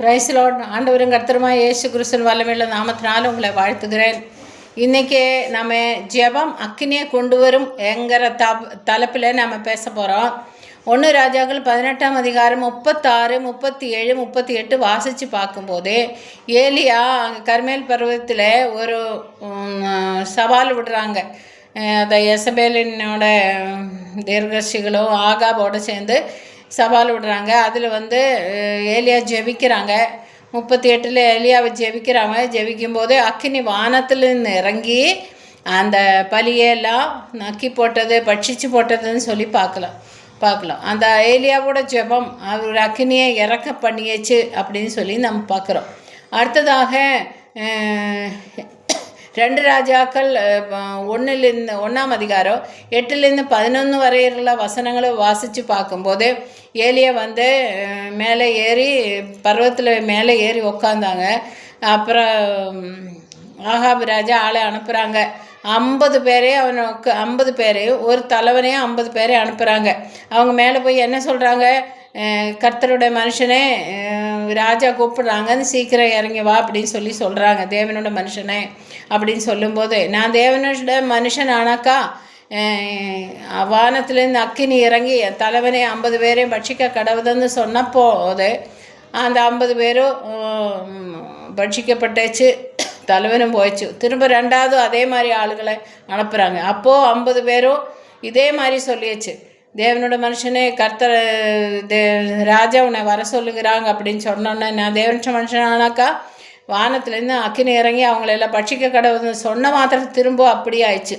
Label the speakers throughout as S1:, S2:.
S1: பிரைஸ்லோட் ஆண்டவரும் கர்த்தருமா இயேசு கிறிஸ்துவின் வல்லமையுள்ள நாமத்தினால உங்களை வாழ்த்துகிறேன். இன்றைக்கி நம்ம ஜெபம் அக்கினியை கொண்டு வரும் என்கிற தப் தலைப்பில் நம்ம பேச போகிறோம் ஒன்று ராஜாக்கள் பதினெட்டாம் அதிகாரம் முப்பத்தாறு முப்பத்தி ஏழு முப்பத்தி எட்டு வாசித்து பார்க்கும்போது ஏலியா அங்கே கர்மேல் பருவத்தில் ஒரு சவால் விடுறாங்க. அந்த எசபேலினோட தீர்கர்ஷிகளும் ஆகாபோடு சேர்ந்து சவால் விடுறாங்க. அதில் வந்து ஏலியா ஜெபிக்கிறாங்க. முப்பத்தி எட்டில் ஏலியாவை ஜெபிக்கிறாங்க. ஜெபிக்கும்போது அக்கினி வானத்துலேருந்து இறங்கி அந்த பலியெல்லாம் நக்கி போட்டது பட்சிச்சு போட்டதுன்னு சொல்லி பார்க்கலாம். பார்க்கலாம். அந்த ஏலியாவோட ஜெபம் அவர் அக்கினியை இறக்க பண்ணியாச்சு அப்படின்னு சொல்லி நம்ம பார்க்குறோம். அடுத்ததாக ரெண்டு ராஜாக்கள் ஒன்றுலேருந்து ஒன்றாம் அதிகாரம் எட்டுலேருந்து பதினொன்று വരെയുള്ള வசனங்களை வாசித்து பார்க்கும்போது ஏலியை வந்து மேலே ஏறி பருவத்தில் மேலே ஏறி உக்காந்தாங்க அப்புறம் ஆஹாப் ராஜா ஆளை அனுப்புகிறாங்க ஐம்பது பேரே அவனுக்கு ஐம்பது பேர் ஒரு தலைவனையும் ஐம்பது பேரே அனுப்புகிறாங்க அவங்க மேலே போய் என்ன சொல்கிறாங்க கர்த்தருடைய மனுஷனே ராஜா கூப்பிடுறாங்கன்னு சீக்கிரம் இறங்கி வா அப்படின்னு சொல்லி சொல்கிறாங்க தேவனோட மனுஷனே அப்படின்னு சொல்லும்போது நான் தேவனோட மனுஷன் ஆனாக்கா அஹ், அக்கினி இறங்கி என் தலைவனே ஐம்பது பேரையும் பட்சிக்க கடவுதுன்னு சொன்னப்போது அந்த ஐம்பது பேரும் பட்சிக்கப்பட்டேச்சு தலைவனும் போயிடுச்சு திரும்ப ரெண்டாவது அதே மாதிரி ஆளுகளை அனுப்புகிறாங்க அப்போது ஐம்பது பேரும் இதே மாதிரி சொல்லியாச்சு. தேவனோட மனுஷனே கர்த்தர் தே ராஜா உன்னை வர சொல்லுகிறாங்க அப்படின்னு சொன்னோன்னே நான் தேவனோட மனுஷன் ஆனாக்கா வானத்துலேருந்து அக்கினி இறங்கி அவங்களெல்லாம் பட்சிக்க கடவுள்னு சொன்ன மாத்திரம் திரும்ப அப்படியே ஆயிடுச்சு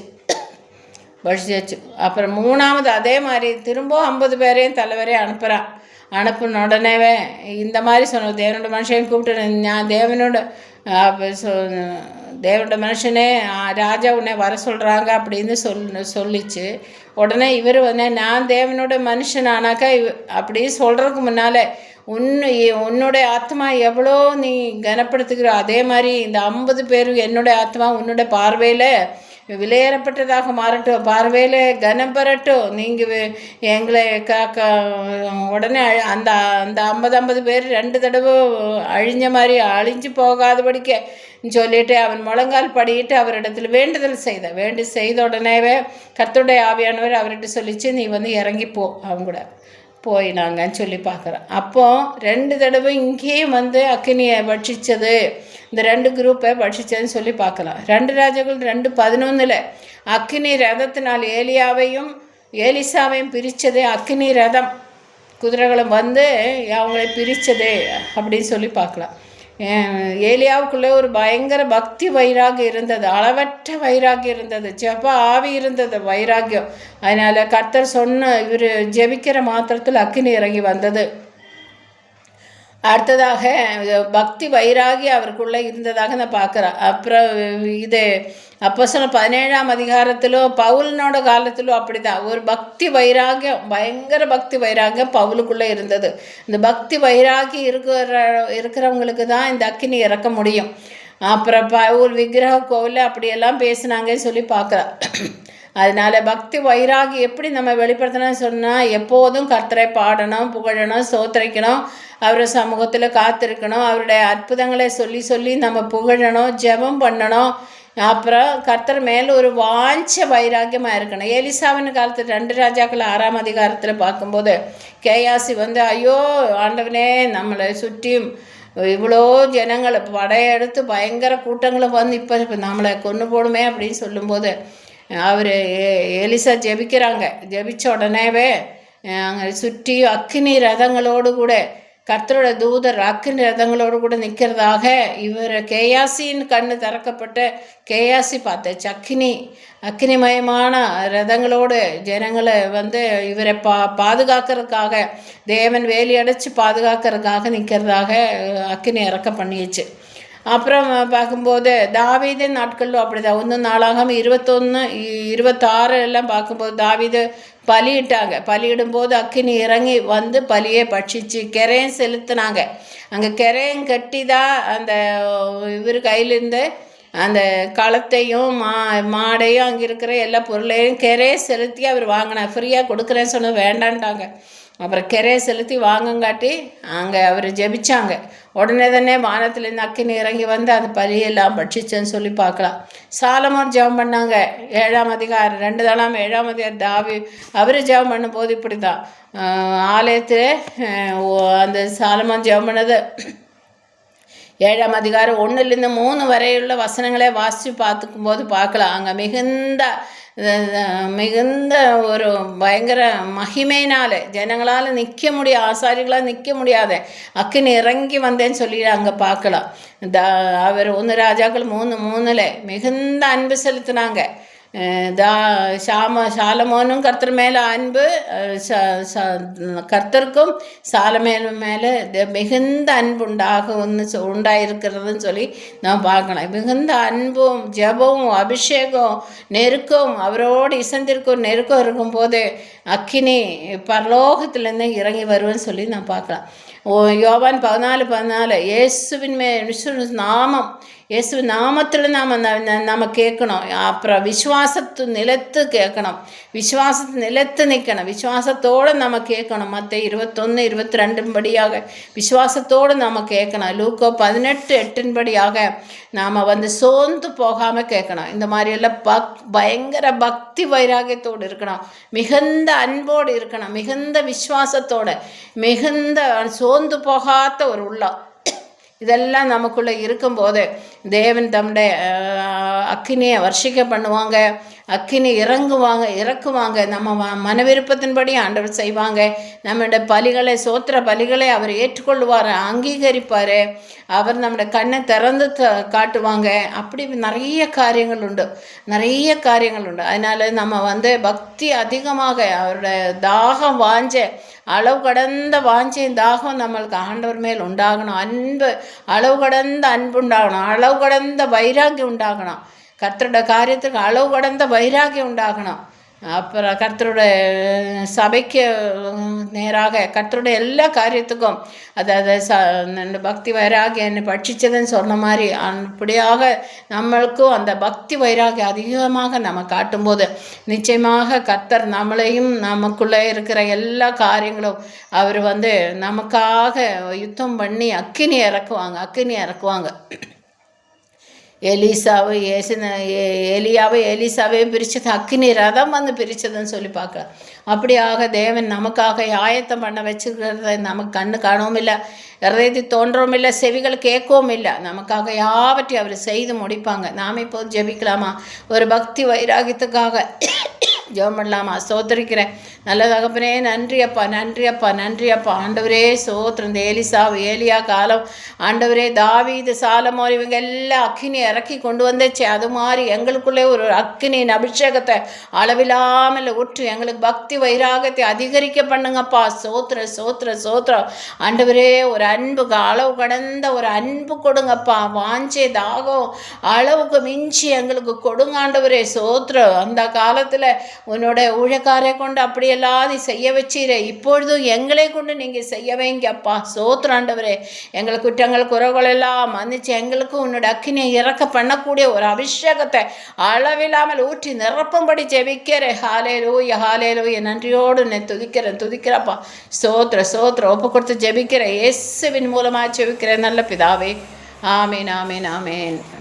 S1: பட்சிச்சு அப்புறம் மூணாவது அதே மாதிரி திரும்ப ஐம்பது பேரையும் தலைவரையும் அனுப்புகிறான் அனுப்பின உடனேவே இந்த மாதிரி சொன்ன தேவனோட மனுஷன் கூப்பிட்டு நான் தேவனோட தேவனோட மனுஷனே ராஜா உன்னை வர சொல்கிறாங்க அப்படின்னு சொல் சொல்லிச்சு. உடனே இவர் வந்து நான் தேவனோட மனுஷன் ஆனாக்கா இவ அப்படி சொல்கிறதுக்கு முன்னால் உன்னு உன்னுடைய ஆத்மா எவ்வளோ நீ கனப்படுத்துகிறோ அதே மாதிரி இந்த ஐம்பது பேர் என்னுடைய ஆத்மா உன்னுடைய பார்வையில் விலையேறப்பட்டதாக மாறட்டும் பார்வையில் கனம் பெறட்டும். நீங்கள் எங்களை காக்க உடனே அழ- அந்த அந்த ஐம்பது ஐம்பது பேர் ரெண்டு தடவை அழிஞ்ச மாதிரி அழிஞ்சு போகாதபடிக்க சொல்லிட்டு அவன் முழங்கால் படியிட்டு அவரிடத்தில் வேண்டுதல் செய்த. வேண்டி செய்த உடனேவே கத்துடைய ஆவியானவர் அவர்கிட்ட சொல்லிச்சு நீ வந்து இறங்கி போ அவங்க கூட. போயினாங்கன்னு சொல்லி பார்க்குறோம் அப்போ ரெண்டு தடவை இங்கேயும் வந்து அக்னியை பட்சித்தது இந்த ரெண்டு குரூப்பை பட்சித்ததுன்னு சொல்லி பார்க்கலாம். ரெண்டு ராஜாக்கள் ரெண்டு பதினொன்றில் அக்னி ரதத்தினால் ஏலியாவையும் ஏலிசாவையும் பிரித்தது அக்னி ரதம். குதிரைகளும் வந்து அவங்களை பிரித்தது அப்படின்னு சொல்லி பார்க்கலாம். ஏலியாவுக்குள்ளே ஒரு பயங்கர பக்தி வைராகியம் இருந்தது அளவற்ற வைராகியம் இருந்தது ஜெப ஆவி இருந்தது வைராகியம். அதனால் கர்த்தர் சொன்ன இவர் ஜெபிக்கிற மாத்திரத்தில் அக்கினி இறங்கி வந்தது. அடுத்ததாக பக்தி வைராகி அவருக்குள்ளே இருந்ததாக நான் பார்க்குறேன். அப்புறம் இது அப்போ சொன்ன பதினேழாம் அதிகாரத்திலும் பவுலனோட காலத்திலும் அப்படிதான். ஒரு பக்தி வைராகியம் பயங்கர பக்தி வைராகியம் பவுலுக்குள்ளே இருந்தது. இந்த பக்தி வைராகி இருக்கிற இருக்கிறவங்களுக்கு தான் இந்த அக்கினி இறக்க முடியும். அப்புறம் பவுல் விக்கிரக கோவில் அப்படியெல்லாம் பேசினாங்கன்னு சொல்லி பார்க்குறேன். அதனால பக்தி வைராகி எப்படி நம்ம வெளிப்படுத்தணும்னு சொன்னால் எப்போதும் கர்த்தரை பாடணும் புகழணும் சோத்திரிக்கணும் அவரை சமூகத்தில் காத்திருக்கணும் அவருடைய அற்புதங்களை சொல்லி சொல்லி நம்ம புகழணும் ஜெபம் பண்ணணும். அப்புறம் கர்த்தர் மேலே ஒரு வாஞ்ச வைராக்கியமாக இருக்கணும். ஏலிசாவின் காலத்தில் ரெண்டு ராஜாக்கள் ஆறாம் அதிகாரத்தில் பார்க்கும்போது கேயாசி வந்து ஐயோ ஆண்டவனே நம்மளை சுற்றியும் இவ்வளோ ஜனங்கள் படையெடுத்து பயங்கர கூட்டங்களை வந்து இப்போ இப்போ நம்மளை கொண்டு போடுமே அப்படின்னு சொல்லும்போது அவர் எலிசா ஜெபிக்கிறாங்க. ஜெபிச்ச உடனேவே அங்கே சுற்றி அக்கினி ரதங்களோடு கூட கர்த்தரோட தூதர் அக்கினி ரதங்களோடு கூட நிற்கிறதாக இவர் கேயாசின்னு கண்ணு திறக்கப்பட்ட கேயாசி பார்த்தச்சு. அக்னி அக்னிமயமான ரதங்களோடு ஜனங்களை வந்து இவரை பா பாதுகாக்கிறதுக்காக தேவன் வேலி அடைச்சி பாதுகாக்கிறதுக்காக நிற்கிறதாக அக்கினி இறக்க பண்ணிடுச்சு அப்புறம் பார்க்கும்போது தாவீது நாட்களிலும் அப்படிதான். ஒன்று நாளாகாமல் இருபத்தொன்று இருபத்தாறு எல்லாம் பார்க்கும்போது தாவீது பலியிட்டாங்க. பலியிடும்போது அக்கினி இறங்கி வந்து பலியை பட்சிச்சு கெரையும் செலுத்தினாங்க. அங்கே கெரையும் கட்டி தான் அந்த இவர் கையிலேருந்து அந்த களத்தையும் மா மாடையும் அங்கே இருக்கிற எல்லா பொருளையும் கெரையை செலுத்தி அவர் வாங்கினார். ஃப்ரீயாக கொடுக்குறேன்னு சொன்னது வேண்டான்ட்டாங்க. அப்புறம் கரையை செலுத்தி வாங்கங்காட்டி அங்கே அவர் ஜெபிச்சாங்க. உடனே தானே வானத்துலேருந்து அக்கினி இறங்கி வந்து அந்த பலியெல்லாம் பட்சிச்சேன்னு சொல்லி பார்க்கலாம். சாலமோர் ஜெபம் பண்ணாங்க. ஏழாம் அதிகாரம் ரெண்டு தளம் ஏழாம் அதிகாரம் தாவி அவர் ஜெபம் பண்ணும்போது இப்படி தான் ஆலயத்தில் அந்த சாலமோன் ஜெபம் பண்ணது. ஏழாம் அதிகாரம் ஒன்றுலேருந்து மூணு வரையுள்ள வசனங்களை வாசித்து பார்த்துக்கும் போது பார்க்கலாம். அங்கே மிகுந்த மிகுந்த ஒரு பயங்கர மகிமையினால் ஜனங்களால் நிற்க முடியாது ஆசாரிகளால் நிற்க முடியாத அக்கினி இறங்கி வந்தேன்னு சொல்லி அங்கே பார்க்கலாம். த அவர் ஒன்று ராஜாக்கள் மூணு மூணில் மிகுந்த அன்பு செலுத்தினாங்க. தா சாம சாலமோனும் கர்த்தர் மேலே அன்பு ச- ச- கர்த்தருக்கும் சாலமேல மேலே மிகுந்த அன்பு உண்டாகும்னு சொ உண்டாயிருக்கிறதுன்னு சொல்லி நாம் பார்க்கலாம் மிகுந்த அன்பும் ஜபமும் அபிஷேகம் நெருக்கம் அவரோடு இசந்திருக்கும் நெருக்கம் இருக்கும்போது அக்கினி பரலோகத்துலேருந்து இறங்கி வருவேன்னு சொல்லி நான் பார்க்கலாம் ஓ யோவான் பதினாலு பதினாலு இயேசுவின் மே விசு நாமம் இயேசு நாமத்தில் நாம் நம்ம கேட்கணும் அப்புறம் விசுவாசத்து நிலத்து கேட்கணும் விசுவாசத்து நிலத்து நிற்கணும் விசுவாசத்தோடு நம்ம கேட்கணும் மற்ற இருபத்தொன்று இருபத்தி ரெண்டும்படியாக விசுவாசத்தோடு நாம் கேட்கணும் லூக்கோ பதினெட்டு எட்டின்படியாக நாம் வந்து சோர்ந்து போகாமல் கேட்கணும் இந்த மாதிரியெல்லாம் பக் பயங்கர பக்தி வைராகியத்தோடு இருக்கணும் மிகுந்த அன்போடு இருக்கணும் மிகுந்த விசுவாசத்தோடு மிகுந்த சோர்ந்து போகாத ஒரு உள்ளம் இதெல்லாம் நமக்குள்ளே இருக்கும்போது தேவன் தம்முடைய அஹ், அக்கினியை வர்ஷிக்க பண்ணுவாங்க. அக்கினி இறங்குவாங்க இறக்குவாங்க. நம்ம ம- மனவிருப்பத்தின்படி ஆண்டவர் செய்வாங்க. நம்மளுடைய பலிகளை சோத்திர பலிகளை அவர் ஏற்றுக்கொள்வார் அங்கீகரிப்பார். அவர் நம்மளோட கண்ணை திறந்து த காட்டுவாங்க. அப்படி நிறைய காரியங்கள் உண்டு. நிறைய காரியங்கள் உண்டு. அதனால் நம்ம வந்து பக்தி அதிகமாக அவரோட தாகம் வாஞ்ச அளவு கடந்த வாஞ்சையும் தாகம் நம்மளுக்கு ஆண்டவர் மேல் உண்டாகணும். அன்பு அளவு கடந்த அன்பு உண்டாகணும். அளவு கடந்த வைராக்கியம் உண்டாகணும். கர்த்தரோட காரியத்துக்கு அளவு கடந்த வைராகியம் உண்டாகணும் அப்புறம் கர்த்தரோட சபைக்கு நேராக கர்த்தரோட எல்லா காரியத்துக்கும் அதாவது ச பக்தி வைராகியம் என்னை பட்சிச்சதுன்னு சொன்ன மாதிரி அப்படியாக நம்மளுக்கும் அந்த பக்தி வைராகியம் அதிகமாக நம்ம காட்டும்போது நிச்சயமாக கர்த்தர் நம்மளையும் நமக்குள்ளே இருக்கிற எல்லா காரியங்களும் அவர் வந்து நமக்காக யுத்தம் பண்ணி அக்கினி இறக்குவாங்க அக்கினி இறக்குவாங்க எலிசாவை ஏசின எ- எலியாவை எலிசாவையும் பிரித்தது அக்னி ரதம் வந்து பிரித்ததுன்னு சொல்லி பார்க்கலாம். அப்படியாக தேவன் நமக்காக ஆயத்தம் பண்ண வச்சுக்கிறத நமக்கு கண்ணு காணவும் இல்லை இருதயத்தில் தோன்றவும் இல்லை செவிகள் கேட்கவும் இல்லை நமக்காக யாவற்றையும் அவர் செய்து முடிப்பாங்க நாம் இப்போ ஜெபிக்கலாமா ஒரு பக்தி வைராகியத்துக்காக ஜெபம் பண்ணலாமா? சோத்தரிக்கிறேன் நல்ல தகப்பனே நன்றி அப்பா நன்றி அப்பா நன்றி அப்பா ஆண்டவரே சோத்திரம் இந்த ஏலிசா ஏலியா காலம். ஆண்டவரே தாவீது சாலமோர் இவங்க எல்லாம் அக்கினி இறக்கி கொண்டு வந்துச்சு. அது மாதிரி எங்களுக்குள்ளே ஒரு அக்கினியின் அபிஷேகத்தை அளவில்லாமல் ஊற்று எங்களுக்கு பக்தி வைராகத்தை அதிகரிக்க பண்ணுங்கப்பா. சோத்திர சோத்திர சோத்திரம் ஆண்டவரே ஒரு அன்புக்கு அளவு கடந்த ஒரு அன்பு கொடுங்கப்பா. வாஞ்சே தாகம் அளவுக்கு மிஞ்சி எங்களுக்கு கொடுங்க ஆண்டவரே. சோத்திரம் அந்த காலத்தில் உன்னோட ஊழக்காரை கொண்டு அப்படியெல்லாம் நீ செய்ய வச்சீரே. இப்பொழுதும் எங்களை கொண்டு நீங்கள் செய்ய வைங்கப்பா சோத்திரம் எங்கள் குற்றங்கள் குறைகள் எல்லாம் மன்னிச்சு எங்களுக்கும் உன்னோட அக்கினை இறக்க பண்ணக்கூடிய ஒரு அபிஷேகத்தை அளவில்லாமல் ஊற்றி நிரப்பும்படி ஜெபிக்கிறேன் ஹாலே லூய ஹாலே லூய நன்றியோடு நான் துதிக்கிறேன் துதிக்கிறப்பா சோத்ர சோத்ர ஒப்பு கொடுத்து ஜெபிக்கிறேன். இயேசுவின் மூலமாக ஜெபிக்கிறேன். நல்ல பிதாவே. ஆமீன் ஆமீன் ஆமீன்.